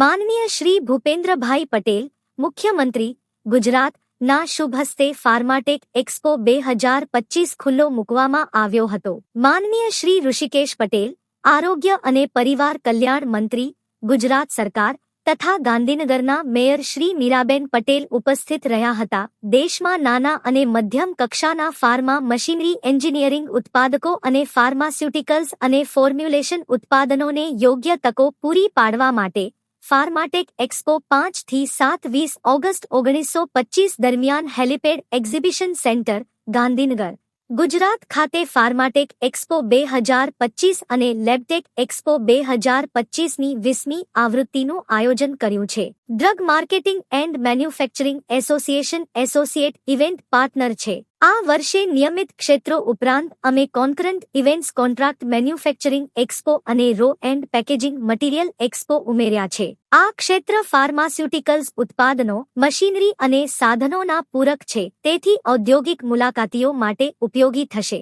માનનીય શ્રી ભૂપેન્દ્રભાઈ પટેલ, મુખ્યમંત્રી, ગુજરાત, ના શુભ હસ્તે ફાર્માટેક એક્સપો બે હજાર પચીસ ખુલ્લો મૂકવામાં આવ્યો હતો. માનનીય શ્રી ઋષિકેશ પટેલ, આરોગ્ય અને પરિવાર કલ્યાણ મંત્રી, ગુજરાત સરકાર તથા ગાંધીનગરના મેયર શ્રી મીરાબેન પટેલ ઉપસ્થિત રહ્યા હતા. દેશમાં નાના અને મધ્યમ કક્ષાના ફાર્મા મશીનરી એન્જિનિયરિંગ ઉત્પાદકો અને ફાર્માસ્યુટિકલ્સ અને ફોર્મ્યુલેશન ઉત્પાદનોને યોગ્ય તકો પૂરી પાડવા માટે ફાર્માટેક એક્સપો પાંચથી સાત વીસ ઓગસ્ટ ઓગણીસો પચીસ દરમિયાન helipad exhibition centre, Gandhinagar. Gujarat ખાતે ફાર્માટેક એક્સપો બે હજાર પચીસ અને લેબટેક એક્સપો બે હજાર પચીસની વીસમી આવૃત્તિનું આયોજન કર્યું છે. Drug marketing and manufacturing association associate event partner છે. આ વર્ષે નિયમિત ક્ષેત્રો ઉપરાંત અમે concurrent events contract manufacturing expo અને raw and packaging material expo ઉમેર્યા છે. આ ક્ષેત્ર ફાર્માસ્યુટિકલ્સ ઉત્પાદનો, મશીનરી અને સાધનોના પૂરક છે. તેથી ઔદ્યોગિક મુલાકાતીઓ માટે ઉપયોગી થશે.